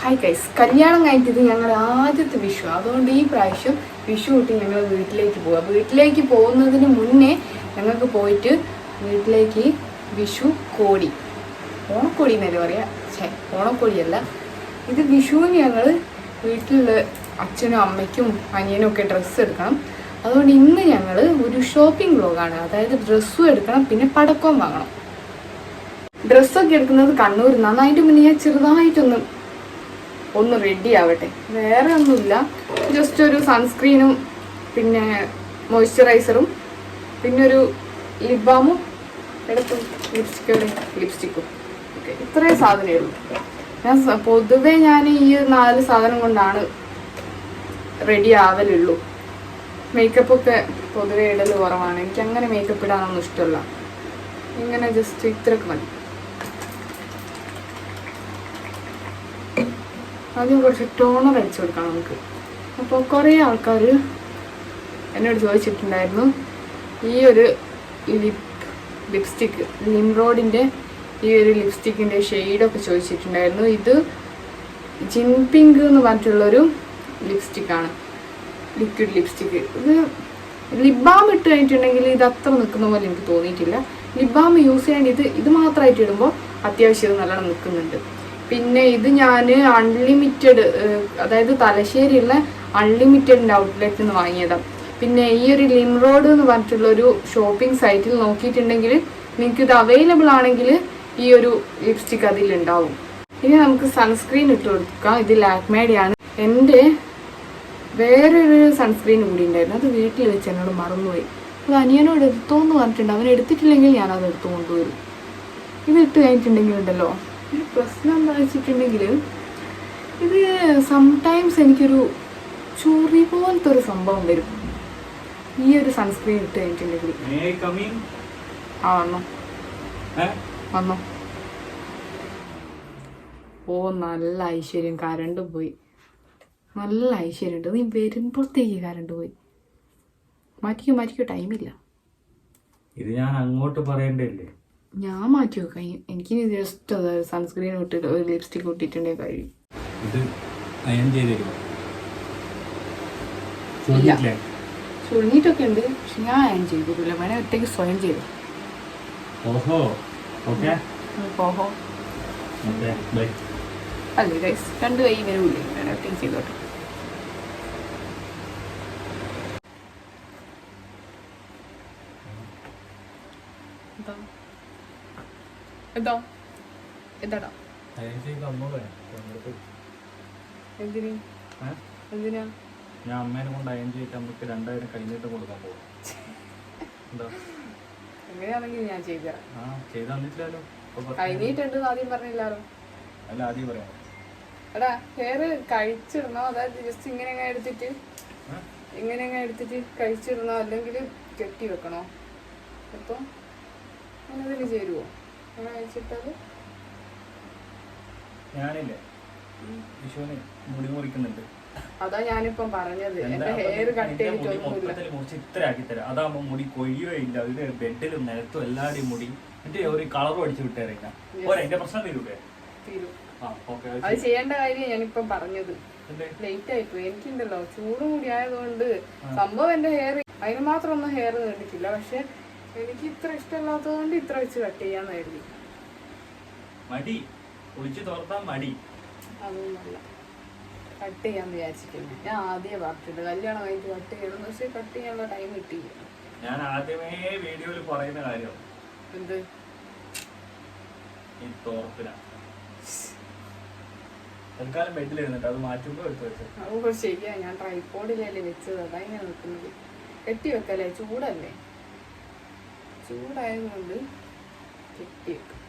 Hi guys കല്യാണം കഴിഞ്ഞിട്ട് ഞങ്ങളുടെ ആദ്യത്തെ വിഷു. അതുകൊണ്ട് ഈ പ്രാവശ്യം വിഷു കൂട്ടി ഞങ്ങൾ വീട്ടിലേക്ക് പോവുക വീട്ടിലേക്ക് പോകുന്നതിന് മുന്നേ ഞങ്ങൾക്ക് പോയിട്ട് വീട്ടിലേക്ക് വിഷു കോടി. ഓണക്കോടി എന്നല്ലേ പറയാം? ഛേ ഓണക്കോടിയല്ല. ഇത് വിഷുവിന് ഞങ്ങൾ വീട്ടിലുള്ള അച്ഛനും അമ്മയ്ക്കും അനിയനും ഒക്കെ ഡ്രസ്സ് എടുക്കണം. അതുകൊണ്ട് ഇന്ന് ഞങ്ങൾ ഒരു ഷോപ്പിംഗ് വ്ലോഗാണ് അതായത് ഡ്രസ്സും എടുക്കണം പിന്നെ പടക്കവും വാങ്ങണം. ഡ്രസ്സൊക്കെ എടുക്കുന്നത് കണ്ണൂർ നിന്നാണ് അതിന്റെ മുന്നേ ഞാൻ ചെറുതായിട്ടൊന്ന് ഒന്ന് റെഡി ആവട്ടെ. വേറെ ഒന്നുമില്ല. ജസ്റ്റ് ഒരു സൺസ്ക്രീനും പിന്നെ മോയ്സ്ചറൈസറും പിന്നെ ഒരു ലിപ് ബാമും എടുത്തും. ലിപ്സ്റ്റിക്കും ലിപ്സ്റ്റിക്കും ഓക്കെ ഇത്രയും സാധനമേ ഉള്ളൂ. ഞാൻ പൊതുവേ ഞാൻ ഈ നാല് സാധനം കൊണ്ടാണ് റെഡി ആവലുള്ളൂ. മേക്കപ്പ് ഒക്കെ പൊതുവേ ഇടൽ കുറവാണ്. എനിക്ക് അങ്ങനെ മേക്കപ്പ് ഇടാനൊന്നും ഇഷ്ടമല്ല. ഇങ്ങനെ ജസ്റ്റ് ഇത്രയൊക്കെ മതി. ആദ്യം കുറച്ച് ടോണർ അടിച്ചു കൊടുക്കണം നമുക്ക്. അപ്പോൾ കുറേ ആൾക്കാർ എന്നോട് ചോദിച്ചിട്ടുണ്ടായിരുന്നു ഈ ഒരു ലിപ് ലിപ്സ്റ്റിക്ക് ലിംറോഡിന്റെ ഈ ഒരു ലിപ്സ്റ്റിക്കിന്റെ ഷെയ്ഡൊക്കെ ചോദിച്ചിട്ടുണ്ടായിരുന്നു. ഇത് ജിൻ പിങ്ക് എന്ന് പറഞ്ഞിട്ടുള്ളൊരു ലിപ്സ്റ്റിക്കാണ്. ലിക്വിഡ് ലിപ്സ്റ്റിക്ക് ഇത് ലിപ് ബാം ഇട്ട് കഴിഞ്ഞിട്ടുണ്ടെങ്കിൽ ഇത് അത്ര നിൽക്കുന്ന പോലെ എനിക്ക് തോന്നിയിട്ടില്ല. ലിപ് ബാം യൂസ് ചെയ്യാൻ ഇത് ഇത് മാത്രമായിട്ട് ഇടുമ്പോൾ അത്യാവശ്യം നല്ലോണം നിൽക്കുന്നുണ്ട്. പിന്നെ ഇത് ഞാൻ അൺലിമിറ്റഡ് അതായത് തലശ്ശേരിയുള്ള അൺലിമിറ്റഡിന്റെ ഔട്ട്ലെറ്റിൽ നിന്ന് വാങ്ങിയതാണ് പിന്നെ ഈ ഒരു ലിംറോഡ് എന്ന് പറഞ്ഞിട്ടുള്ള ഒരു ഷോപ്പിംഗ് സൈറ്റിൽ നോക്കിയിട്ടുണ്ടെങ്കിൽ നിങ്ങൾക്ക് ഇത് അവൈലബിൾ ആണെങ്കിൽ ഈ ഒരു ലിപ്സ്റ്റിക് അതിലുണ്ടാവും. ഇനി നമുക്ക് സൺസ്ക്രീൻ ഇട്ട് കൊടുക്കാം. ഇത് ലാക്മേഡിയാണ് എന്റെ വേറൊരു സൺസ്ക്രീൻ കൂടി ഉണ്ടായിരുന്നു. അത് വീട്ടിൽ വെച്ച് എന്നോട് മറന്നുപോയി. അത് അനിയനോട് എടുത്തോ എന്ന് പറഞ്ഞിട്ടുണ്ട്. അവൻ എടുത്തിട്ടില്ലെങ്കിൽ ഞാൻ അത് എടുത്തു കൊണ്ടുവരും. ഇത് ഇട്ട് കഴിഞ്ഞിട്ടുണ്ടെങ്കിൽ ഉണ്ടല്ലോ. ഒരു പ്രശ്നം എന്താ വെച്ചിട്ടുണ്ടെങ്കിൽ ഇത് സംടൈംസ് എനിക്കൊരു ചൊറി പോലത്തെ ഒരു സംഭവം വരും. ഈ ഒരു സൺസ്ക്രീൻ ഇട്ട് കഴിഞ്ഞിട്ടുണ്ടെങ്കിൽ ആ വന്നോ? വന്നോ. ഓ നല്ല ഐശ്വര്യം. കരണ്ട് പോയി. നല്ല ഐശ്വര്യം ഉണ്ട് നീ വരുമ്പോഴത്തേക്ക് കരണ്ട് പോയി. മാറ്റിക്കോ മാറ്റിക്കോ. ടൈമില്ല ഇത് ഞാൻ അങ്ങോട്ട് പറയണ്ടല്ലേ ഞാൻ മാറ്റി വെക്കാം. എനിക്ക് ജസ്റ്റ് അത് സൺസ്ക്രീൻ ഇട്ടിട്ട് ഒരു ലിപ്സ്റ്റിക് ഇട്ടിട്ടുണ്ടെങ്കിൽ കഴിയും. ഇത് അയൺ ചെയ്ത് തരുമോ ചുരുങ്ങിയിട്ടൊക്കെ ഉണ്ട്. പക്ഷെ ഞാൻ അയൺ ചെയ്തിട്ടില്ല. വേണേ ഒറ്റയ്ക്ക് സ്വയം ചെയ്തു? ഓഹോ. ഓക്കെ. ഓഹോ ഓക്കെ. ബൈ. അല്ലേ ഗൈസ് രണ്ട് കൈ വരൂല്ലേ വേണേ ഒറ്റയ്ക്ക് ചെയ്തോട്ടെ എന്താ എന്താ? എന്താടാ. എന്തിന്? എന്തിനാ? ഞാൻ അമ്മേനെ കൊണ്ട് അയൻ ചെയ്തിട്ട് നമുക്ക് രണ്ടായിരം കഴിഞ്ഞിട്ട് കൊടുക്കാൻ പോകും എന്താ? ഞാൻ ചെയ്തുതരാം ആ ചെയ്ത് തന്നിട്ടില്ലല്ലോ. ഇപ്പൊ കഴിഞ്ഞിട്ടുണ്ട് ആദ്യം പറഞ്ഞില്ലല്ലോ അല്ല ആദ്യം പറയാം. എടാ ഹെയർ കഴിച്ചിടണോ? അതായത് ജസ്റ്റ് ഇങ്ങനെ എടുത്തിട്ട്? ഇങ്ങനെ എടുത്തിട്ട് കഴിച്ചിടണോ? അല്ലെങ്കിൽ കെട്ടി വെക്കണോ? അപ്പോൾ അങ്ങനെ ചേരുവോ കഴിച്ചിട്ടാൽ ഞാനില്ലേ? വിഷുവിന് മുടി മുറിക്കുന്നുണ്ട്. അതാ ഞാനിപ്പം പറഞ്ഞത്. എന്റെ ഹെയർ കട്ട് മൊത്തത്തിൽ മുറിച്ച് ഇത്ര ആക്കി തരാം. അതാകുമ്പോ മുടി കൊഴിയേ ഇല്ല. ഇത് ബെഡിലും നിലത്തും എല്ലാവരുടെയും മുടി. എന്നിട്ട് ഒരു കളറും അടിച്ച് വിട്ടേറിക്കാം പോരാ എന്റെ പ്രശ്നം തീരൂലേ? അത് ചെയ്യേണ്ട കാര്യം ഞാനിപ്പം പറഞ്ഞത്. ലേറ്റ് ആയിപ്പോയി എനിക്കുണ്ടല്ലോ. ചൂട് കൂടി ആയതുകൊണ്ട് സംഭവം എന്റെ ഹെയർ അതിന് മാത്രം ഒന്നും ഹെയർ നീണ്ടിട്ടില്ല പക്ഷെ എനിക്ക് ഇത്ര ഇഷ്ടമല്ലാത്തതുകൊണ്ട് ഇത്ര വെച്ച് കട്ട് ചെയ്യാന്ന് കരുതി. മടി. ഒളിച്ചു തോർത്താൻ മടി. അതൊന്നുമല്ല. കട്ട് ചെയ്യാന്ന് വിചാരിച്ചിട്ടില്ല ഞാൻ ആദ്യമേ പറഞ്ഞിട്ടുണ്ട്. കല്യാണം ആയിട്ട് കട്ട് ചെയ്യണം. പക്ഷെ കട്ട് ചെയ്യാനുള്ള ടൈം കിട്ടിയില്ല. ഞാൻ ആദ്യമേ വീഡിയോയിൽ പറയുന്ന കാര്യം. എന്ത്? ഈ തോർത്തിനാണ് തൽക്കാലം ബെഡിൽ ഇരുന്നിട്ട് അത് മാറ്റുമ്പോൾ എടുത്ത് വെച്ചു. അത് ശരിയാ. ഞാൻ ട്രൈപ്പോഡിലല്ലേ വെച്ചത്. അതാ ഇങ്ങനെ നിൽക്കുന്നത്. കെട്ടി വെക്കല്ലേ? ചൂടല്ലേ? ചൂടായതുകൊണ്ട് കെട്ടി വെക്കും.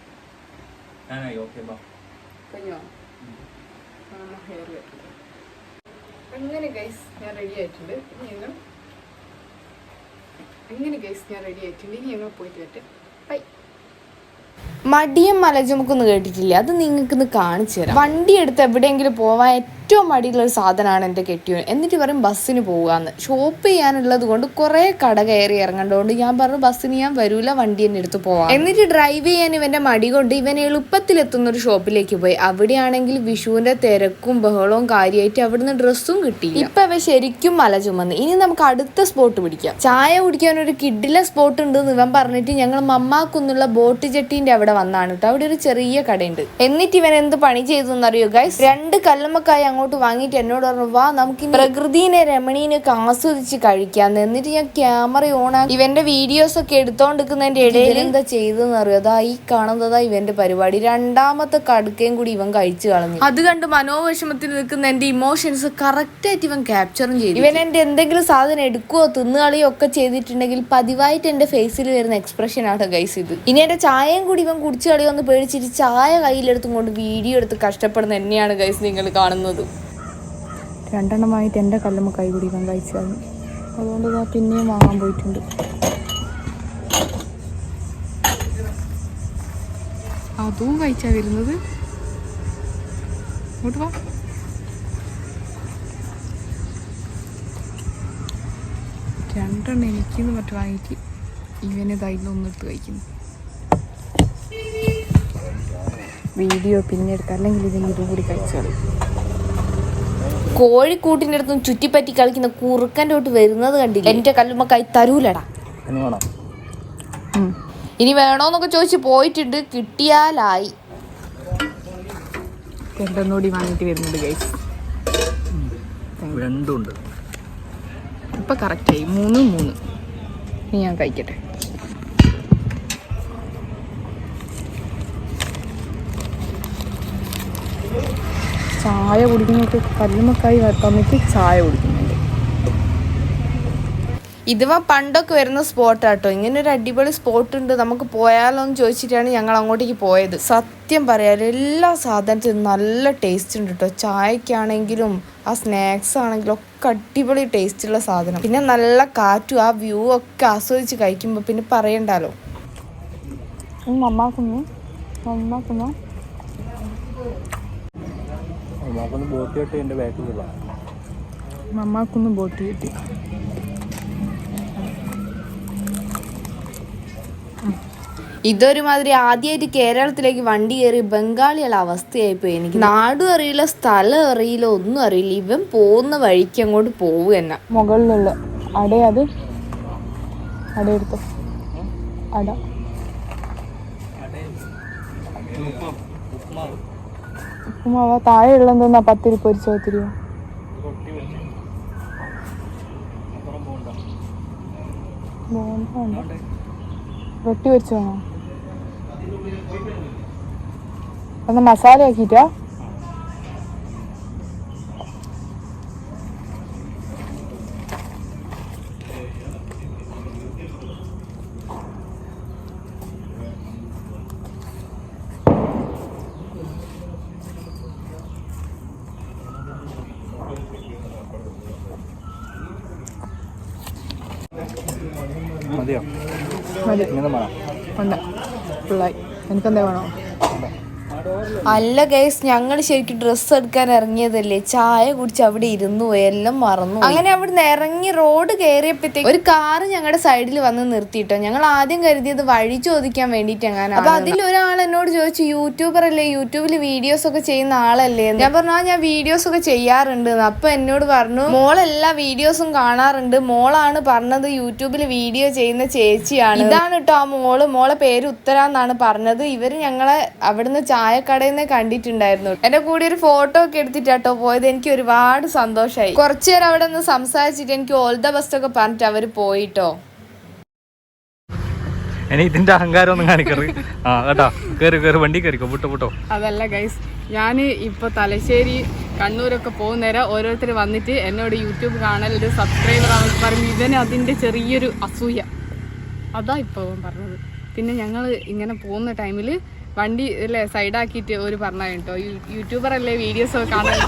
കഴിഞ്ഞോ? ഹെയർ വെക്കുന്നത് അങ്ങനെ ഗൈസ് ഞാൻ റെഡി ആയിട്ടുണ്ട്. ഇനി ഞങ്ങൾ അങ്ങനെ ഗൈസ് ഞാൻ റെഡി ആയിട്ടുണ്ട്. ഇനി ഞങ്ങൾ പോയിട്ട് വരട്ടെ. ബൈ മടിയും മലചുമക്കൊന്നും കേട്ടിട്ടില്ല. അത് നിങ്ങൾക്ക്ന്ന് കാണിച്ചു തരാം. വണ്ടി എടുത്ത് എവിടെയെങ്കിലും പോവാൻ ഏറ്റവും മടിയുള്ള സാധനമാണ് എന്റെ കെട്ടിയോൻ. എന്നിട്ട് പറയും ബസ്സിന് പോകാമെന്ന് ഷോപ്പ് ചെയ്യാനുള്ളത് കൊണ്ട് കുറേ കട കയറി ഇറങ്ങേണ്ടതുകൊണ്ട് ഞാൻ പറഞ്ഞു ബസ്സിന് ഞാൻ വരൂല വണ്ടി എന്നെ എടുത്ത് പോവാം. എന്നിട്ട് ഡ്രൈവ് ചെയ്യാൻ ഇവന്റെ മടി കൊണ്ട് ഇവൻ എളുപ്പത്തിലെത്തുന്ന ഒരു ഷോപ്പിലേക്ക് പോയി. അവിടെയാണെങ്കിൽ വിഷുവിന്റെ തിരക്കും ബഹളവും കാര്യമായിട്ട് അവിടുന്ന് ഡ്രസ്സും കിട്ടി ഇപ്പൊ അവ ശരിക്കും മല ചുമന്ന്. ഇനി നമുക്ക് അടുത്ത സ്പോട്ട് പിടിക്കാം. ചായ കുടിക്കാൻ ഒരു കിഡിലെ സ്പോട്ട് ഉണ്ട് എന്ന് ഇവൻ പറഞ്ഞിട്ട് ഞങ്ങൾ മമ്മാക്കുന്നുള്ള ബോട്ട് ജെട്ടിന്റെ അവിടെ വന്നാണ് കേട്ടോ. അവിടെ ഒരു ചെറിയ കടയുണ്ട്. എന്നിട്ട് ഇവൻ എന്ത് പണി ചെയ്തു എന്നറിയോ ഗൈസ് രണ്ട് കല്ലുമ്മക്കായി അങ്ങോട്ട് വാങ്ങിയിട്ട് എന്നോട് പറഞ്ഞു വാ നമുക്ക് പ്രകൃതിനെ രമണീനൊക്കെ ആസ്വദിച്ച് കഴിക്കാന്ന് എന്നിട്ട് ഞാൻ ക്യാമറ ഓൺ ആക്കി ഇവന്റെ വീഡിയോസ് ഒക്കെ എടുത്തോണ്ടിരിക്കുന്നതിന്റെ ഇടയിൽ എന്താ ചെയ്തെന്ന് അറിയോ? അതാ ഈ കാണുന്നതാ ഇവന്റെ പരിപാടി. രണ്ടാമത്തെ കടുക്കയും കൂടി ഇവൻ കഴിച്ചു കളഞ്ഞു. അത് കണ്ട് മനോവിഷമത്തിൽ നിൽക്കുന്ന എന്റെ ഇമോഷൻസ് കറക്റ്റ് ആയിട്ട് ഇവൻ ക്യാപ്ചറും ചെയ്തു. ഇവൻ എന്റെ എന്തെങ്കിലും സാധനം എടുക്കുകയോ തിന്നുകളയോ ഒക്കെ ചെയ്തിട്ടുണ്ടെങ്കിൽ പതിവായിട്ട് എന്റെ ഫേസിൽ വരുന്ന എക്സ്പ്രഷൻ ആണ് ഗൈസ് ഇത്. ഇനി എന്റെ ചായയും കൂടി ഇവൻ കുടിച്ചു കളിയോ എന്ന് പേടിച്ചിട്ട് ചായ കയ്യിലെടുത്തും കൊണ്ട് വീഡിയോ എടുത്ത് കഷ്ടപ്പെടുന്ന എന്നെയാണ് ഗൈസ് നിങ്ങൾ കാണുന്നത്. രണ്ടെണ്ണമായിട്ട് എന്റെ കല്ലുമ്മ കൈ പിടിക്കാൻ കഴിച്ചായിരുന്നു അതുകൊണ്ട് ഞാൻ പിന്നെയും വാങ്ങാൻ പോയിട്ടുണ്ട്. അതും കഴിച്ചാ വരുന്നത്? ഇങ്ങോട്ട് വാ. രണ്ടെണ്ണം എനിക്കിന്ന് മറ്റു വാങ്ങിക്ക്. ഇവന് ഇതായിരുന്നു ഒന്നെടുത്ത് കഴിക്കുന്നു. വീഡിയോ പിന്നെ എടുക്കാം അല്ലെങ്കിൽ ഇതെങ്കിലും ഇതും കൂടി കഴിച്ചാലും കോഴിക്കൂട്ടിന്റെ അടുത്തും ചുറ്റിപ്പറ്റി കളിക്കുന്ന കുറുക്കന്റെ തൊട്ട് വരുന്നത് കണ്ടില്ല? എന്റെ കല്ലുമ്മ കൈ തരൂലടാ ഇനി വേണോന്നൊക്കെ ചോദിച്ച് പോയിട്ടുണ്ട്. കിട്ടിയാലായി. രണ്ടെണ്ണോടി വാങ്ങിയിട്ട് വരുന്നുണ്ട് ഗൈസ് രണ്ടുണ്ട് ഇപ്പൊ കറക്റ്റായി മൂന്ന് മൂന്ന്. ഇനി ഞാൻ കഴിക്കട്ടെ. ചായ കുടിക്കുന്നവർക്ക് കല്ലുമക്കായി തന്നിട്ട് ചായ കുടിക്കുന്നുണ്ട്. ഇതുവ പണ്ടൊക്കെ വരുന്ന സ്പോട്ടാട്ടോ. ഇങ്ങനെ ഒരു അടിപൊളി സ്പോട്ട് ഉണ്ട് നമുക്ക് പോയാലോ എന്ന് ചോദിച്ചിട്ടാണ് ഞങ്ങൾ അങ്ങോട്ടേക്ക് പോയത്. സത്യം പറയാൻ എല്ലാ സാധനത്തിനും നല്ല ടേസ്റ്റ് ഉണ്ട് കേട്ടോ ചായക്കാണെങ്കിലും ആ സ്നാക്സ് ആണെങ്കിലും ഒക്കെ അടിപൊളി ടേസ്റ്റുള്ള സാധനം. പിന്നെ നല്ല കാറ്റും ആ വ്യൂ ഒക്കെ ആസ്വദിച്ച് കഴിക്കുമ്പോൾ പിന്നെ പറയണ്ടല്ലോ അമ്മാക്കുന്നു അമ്മാക്കുന്നു നമുക്കൊന്ന് ബോട്ട് കെട്ടി എന്റെ ബാക്കിലുള്ള മമ്മാക്കൊന്ന് ബോട്ട് കിട്ടി. ഇതൊരുമാതിരി ആദ്യമായിട്ട് കേരളത്തിലേക്ക് വണ്ടി കയറി ബംഗാളിയുള്ള അവസ്ഥയായിപ്പോയി. എനിക്ക് നാടും അറിയില്ല സ്ഥലം അറിയില്ല ഒന്നും അറിയില്ല. ഇവൻ പോകുന്ന വഴിക്ക് അങ്ങോട്ട് പോവുക തന്നെ. മുകളിലുള്ള അട അടയെടുത്തു അട. ഉപ്പുമാവ താഴെ ഉള്ള എന്തെന്നാ പത്തിരി പൊരിച്ചോ പത്തിരിയോ. റൊട്ടി പൊരിച്ചു? വേണോ? ഒന്ന് മസാല ആക്കിട്ടാ മതി. ഉണ്ട്. ഫുള്ളായി എനിക്കെന്താ വേണോ? അല്ല ഗൈസ് ഞങ്ങൾ ശരിക്കും ഡ്രസ്സ് എടുക്കാൻ ഇറങ്ങിയതല്ലേ? ചായ കുടിച്ച് അവിടെ ഇരുന്നു എല്ലാം മറന്നു അങ്ങനെ അവിടുന്ന് ഇറങ്ങി റോഡ് കയറിയപ്പോഴത്തേക്ക് ഒരു കാറ് ഞങ്ങളുടെ സൈഡിൽ വന്ന് നിർത്തിയിട്ടോ. ഞങ്ങൾ ആദ്യം കരുതിയത് വഴി ചോദിക്കാൻ വേണ്ടിയിട്ട് അങ്ങനെ അപ്പൊ അതിൽ ഒരാൾ എന്നോട് ചോദിച്ചു യൂട്യൂബർ അല്ലേ? യൂട്യൂബിൽ വീഡിയോസ് ഒക്കെ ചെയ്യുന്ന ആളല്ലേ. ഞാൻ പറഞ്ഞു ആ ഞാൻ വീഡിയോസ് ഒക്കെ ചെയ്യാറുണ്ട്. അപ്പൊ എന്നോട് പറഞ്ഞു മോളെല്ലാ വീഡിയോസും കാണാറുണ്ട്. മോളാണ് പറഞ്ഞത് യൂട്യൂബിൽ വീഡിയോ ചെയ്യുന്ന ചേച്ചിയാണ്. ഇതാണ് കേട്ടോ ആ മോൾ. മോളെ പേര് ഉത്തര എന്നാണ് പറഞ്ഞത്. ഇവർ ഞങ്ങളെ അവിടുന്ന് ചായക്കടയിൽ നിന്ന് കണ്ടിട്ടുണ്ടായിരുന്നു. എന്റെ കൂടെ ഒരു ഫോട്ടോ ഒക്കെ എടുത്തിട്ടാട്ടോ പോയത്. എനിക്ക് ഒരുപാട് സന്തോഷമായി കുറച്ചു നേരം അവിടെ നിന്ന് സംസാരിച്ചിട്ട് എനിക്ക് ഓൾ ദ ബെസ്റ്റ് ഒക്കെ പറഞ്ഞിട്ട് അവർ പോയിട്ടോ. ഇനി ഇതിന്റെ അഹങ്കാരം ഒന്നും കാണിക്കരുത്. ആ കേട്ടോ. കേറി കേറി. വണ്ടി കയറിക്കോ വിട്ടോ വിട്ടോ. അതല്ല ഗൈസ് ഞാൻ ഇപ്പൊ തലശ്ശേരി കണ്ണൂരൊക്കെ പോകുന്നേരം ഓരോരുത്തർ വന്നിട്ട് എന്നോട് യൂട്യൂബ് കാണൽ ഒരു സബ്സ്ക്രൈബർ ആണെന്ന് പറഞ്ഞു ഇവന് അതിന്റെ ചെറിയൊരു അസൂയ. അതാ ഇപ്പൊ പറഞ്ഞത്. പിന്നെ ഞങ്ങൾ ഇങ്ങനെ പോകുന്ന ടൈമിൽ വണ്ടി അല്ലേ സൈഡാക്കിയിട്ട് ഒരു പറഞ്ഞു കേട്ടോ. യൂട്യൂബർ അല്ലേ വീഡിയോസ് കാണാൻ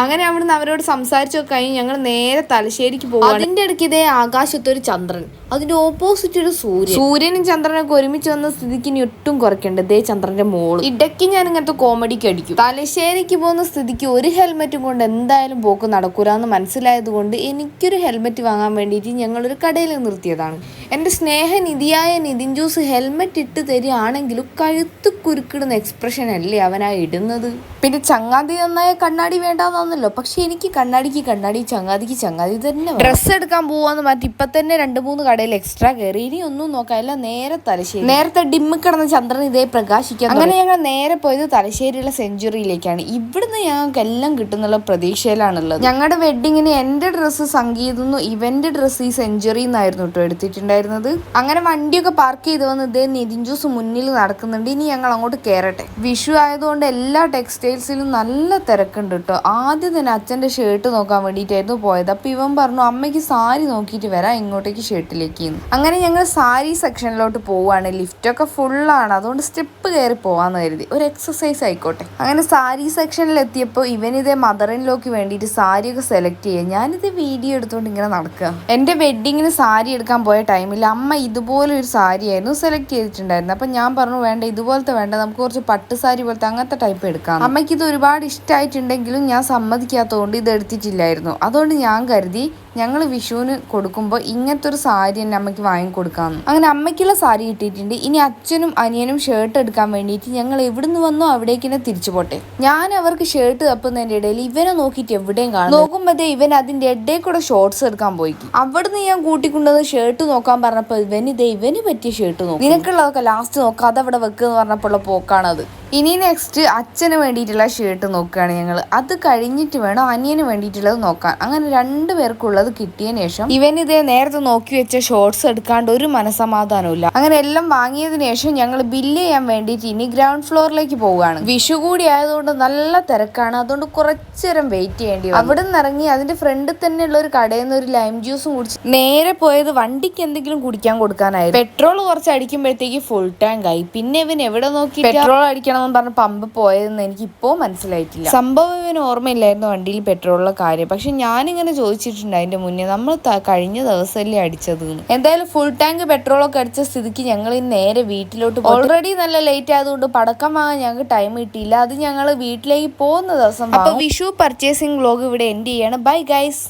അങ്ങനെ അവിടുന്ന് അവരോട് സംസാരിച്ചൊക്കെ കഴിഞ്ഞ് ഞങ്ങൾ നേരെ തലശ്ശേരിക്ക് പോകും അതിന്റെ ഇടയ്ക്ക് ഇതേ ആകാശത്ത് ഒരു ചന്ദ്രൻ അതിന്റെ ഓപ്പോസിറ്റ് ഒരു സൂര്യൻ. സൂര്യനും ചന്ദ്രനൊക്കെ ഒരുമിച്ച് വന്ന സ്ഥിതിക്ക് ഇനി ഒട്ടും കുറയ്ക്കണ്ട. ദേ ചന്ദ്രന്റെ മോൾ. ഇടയ്ക്ക് ഞാൻ ഇങ്ങനത്തെ കോമഡിക്ക് അടിക്കും. തലശ്ശേരിക്ക് പോകുന്ന സ്ഥിതിക്ക് ഒരു ഹെൽമെറ്റും കൊണ്ട് എന്തായാലും പോക്ക് നടക്കൂലെന്ന് മനസ്സിലായത് കൊണ്ട് എനിക്കൊരു ഹെൽമെറ്റ് വാങ്ങാൻ വേണ്ടിയിട്ട് ഞങ്ങൾ ഒരു കടയിൽ നിർത്തിയതാണ്. എന്റെ സ്നേഹനിധിയായ നിതിൻ ജ്യൂസ് ഹെൽമെറ്റ് ഇട്ട് തരികയാണെങ്കിലും കഴുത്ത് കുരുക്കിടുന്ന എക്സ്പ്രഷൻ അല്ലേ അവനാ ഇടുന്നത്? പിന്നെ ചങ്ങാതി നന്നായ കണ്ണാടി വേണ്ടാന്നല്ലോ പക്ഷെ എനിക്ക് കണ്ണാടിക്ക് കണ്ണാടി ചങ്ങാതിക്ക് ചങ്ങാതി തന്നെ ഡ്രസ്സ് എടുക്കാൻ പോവാന്ന് മാറ്റി ഇപ്പൊ തന്നെ രണ്ട് മൂന്ന് കടയിൽ എക്സ്ട്രാ കയറി ഇനി ഒന്നും നോക്കാനില്ല നേരെ തലശ്ശേരി. നേരത്തെ ഡിമ്മ കിടന്ന ചന്ദ്രൻ ഇതേ പ്രകാശിക്കാൻ അങ്ങനെ ഞങ്ങൾ നേരെ പോയത് തലശ്ശേരിയിലെ സെഞ്ചുറിയിലേക്കാണ്. ഇവിടുന്ന് ഞങ്ങൾക്ക് എല്ലാം കിട്ടുന്നുള്ള പ്രതീക്ഷയിലാണുള്ളത്. ഞങ്ങളുടെ വെഡിങ്ങിന് എന്റെ ഡ്രസ്സ് സംഗീതം ഇവന്റെ ഡ്രസ്സ് ഈ സെഞ്ചുറി എന്നായിരുന്നു കേട്ടോ എടുത്തിട്ടുണ്ടായിരുന്നത്. അങ്ങനെ വണ്ടിയൊക്കെ പാർക്ക് ചെയ്ത് വന്ന് ഇതേ നിതിൻ ജ്യൂസ് മുന്നിൽ നടക്കുന്നുണ്ട്. ഇനി ഞങ്ങൾ അങ്ങോട്ട് കയറട്ടെ വിഷു ആയതുകൊണ്ട് എല്ലാ ടെക്സ്റ്റൈൽസിലും നല്ല തിരക്കുണ്ട് കേട്ടോ ആദ്യം തന്നെ അച്ഛന്റെ ഷർട്ട് നോക്കാൻ വേണ്ടിയിട്ടായിരുന്നു പോയത്. അപ്പോൾ ഇവൻ പറഞ്ഞു അമ്മയ്ക്ക് സാരി നോക്കിയിട്ട് വരാം ഇങ്ങോട്ടേക്ക് ഷർട്ടിലേക്ക് അങ്ങനെ ഞങ്ങൾ സാരി സെക്ഷനിലോട്ട് പോവുകയാണ് ലിഫ്റ്റൊക്കെ ഫുള്ളാണ് അതുകൊണ്ട് സ്റ്റെപ്പ് കയറി പോവാന്ന് കരുതി. ഒരു എക്സസൈസ് ആയിക്കോട്ടെ. അങ്ങനെ സാരി സെക്ഷനിൽ എത്തിയപ്പോൾ ഇവനിതേ മദറിനിലോക്ക് വേണ്ടിയിട്ട് സാരിയൊക്കെ സെലക്ട് ചെയ്യുക ഞാനിത് വീഡിയോ എടുത്തുകൊണ്ട് ഇങ്ങനെ നടക്കുക എന്റെ വെഡ്ഡിങ്ങിന് സാരി എടുക്കാൻ പോയ ടൈമിൽ അമ്മ ഇതുപോലെ ഒരു സാരി ആയിരുന്നു സെലക്ട് ചെയ്തിട്ടുണ്ടായിരുന്നത് അപ്പം ഞാൻ പറഞ്ഞു വേണ്ട ഇതുപോലത്തെ വേണ്ട. നമുക്ക് കുറച്ച് പട്ട് സാരി പോലത്തെ അങ്ങനത്തെ ടൈപ്പ് എടുക്കാം അമ്മയ്ക്ക് ഇത് ഒരുപാട് ഇഷ്ടമായിട്ടുണ്ടെങ്കിലും ഞാൻ സമ്മതിക്കാത്തതുകൊണ്ട് ഇത് എടുത്തിട്ടില്ലായിരുന്നു. അതുകൊണ്ട് ഞാൻ കരുതി ഞങ്ങൾ വിഷുവിന് കൊടുക്കുമ്പോൾ ഇങ്ങനത്തെ ഒരു സാരി തന്നെ അമ്മയ്ക്ക് വാങ്ങിക്കൊടുക്കാം അങ്ങനെ അമ്മയ്ക്കുള്ള സാരി കിട്ടിയിട്ടുണ്ട്. ഇനി അച്ഛനും അനിയനും ഷർട്ട് എടുക്കാൻ വേണ്ടിയിട്ട് ഞങ്ങൾ എവിടുന്ന് വന്നോ അവിടേക്ക് തന്നെ തിരിച്ചു പോട്ടെ. ഞാൻ അവർക്ക് ഷർട്ട് തപ്പുന്നതിന്റെ ഇടയിൽ ഇവനെ നോക്കിയിട്ട് എവിടെയും കാണും നോക്കുമ്പോഴത്തേ ഇവൻ അതിന്റെ ഇടയിൽ കൂടെ ഷോർട്സ് എടുക്കാൻ പോയി. അവിടുന്ന് ഞാൻ കൂട്ടിക്കൊണ്ടത് ഷർട്ട് നോക്കാൻ പറഞ്ഞപ്പോൾ ഇവൻ ഇതേ ഇവന് പറ്റിയ ഷർട്ട് നോക്കും. നിനക്കുള്ളതൊക്കെ ലാസ്റ്റ് നോക്കാം. അതവിടെ വെക്കുക എന്ന് പറഞ്ഞപ്പോൾ പോക്കാണത്. ഇനി നെക്സ്റ്റ് അച്ഛന് വേണ്ടിയിട്ടുള്ള ഷർട്ട് നോക്കുകയാണ് ഞങ്ങൾ അത് കഴിഞ്ഞിട്ട് വേണം അനിയന് വേണ്ടിയിട്ടുള്ളത് നോക്കാൻ. അങ്ങനെ രണ്ടു പേർക്കുള്ളത് കിട്ടിയതിന് ശേഷം ഇവൻ ഇതേ നേരത്തെ നോക്കി വെച്ച ഷോർട്സ് എടുക്കാണ്ട് ഒരു മനസമാധാനവും അങ്ങനെ എല്ലാം വാങ്ങിയതിനു ശേഷം ഞങ്ങൾ ബില്ല് ചെയ്യാൻ വേണ്ടിയിട്ട് ഇനി ഗ്രൗണ്ട് ഫ്ലോറിലേക്ക് പോവുകയാണ്. വിഷു കൂടി ആയതുകൊണ്ട് നല്ല തിരക്കാണ്. അതുകൊണ്ട് കുറച്ചേരം വെയിറ്റ് ചെയ്യേണ്ടി വന്നു. അവിടെ നിന്ന് ഇറങ്ങി അതിന്റെ ഫ്രണ്ടിൽ തന്നെയുള്ള ഒരു കടയിൽ നിന്ന് ഒരു ലൈം ജ്യൂസും കുടിച്ച് നേരെ പോയത് വണ്ടിക്ക് എന്തെങ്കിലും കുടിക്കാൻ കൊടുക്കാനായിരുന്നു. പെട്രോൾ കുറച്ച് അടിക്കുമ്പോഴത്തേക്ക് ഫുൾ ടാങ്ക് ആയി. പിന്നെ ഇവൻ എവിടെ നോക്കി പെട്രോൾ അടിക്കണം എന്ന് പറഞ്ഞ് പമ്പ് പോയതെന്ന് എനിക്ക് ഇപ്പോ മനസ്സിലായിട്ടില്ല. സംഭവം ഇവന് ഓർമ്മയില്ലായിരുന്നു വണ്ടിയിൽ പെട്രോളിലെ കാര്യം. പക്ഷെ ഞാനിങ്ങനെ ചോദിച്ചിട്ടുണ്ട് അതിന്റെ മുന്നേ നമ്മൾ കഴിഞ്ഞ ദിവസമല്ലേ അടിച്ചത് എന്തായാലും ഫുൾ ടാങ്ക് പെട്രോളൊക്കെ അടിച്ച സ്ഥിതിക്ക് ഞങ്ങൾ ഈ നേരെ വീട്ടിലോട്ട് ഓൾറെഡി നല്ല ലേറ്റ് ആയതുകൊണ്ട് പടക്കം വാങ്ങാൻ ഞങ്ങൾക്ക് ടൈം കിട്ടിയില്ല. അത് ഞങ്ങൾ വീട്ടിലേക്ക് പോകുന്ന ദിവസം അപ്പൊ വിഷു പർച്ചേസിംഗ് വ്ലോഗ് ഇവിടെ എൻഡ് ചെയ്യാണ്. Bye guys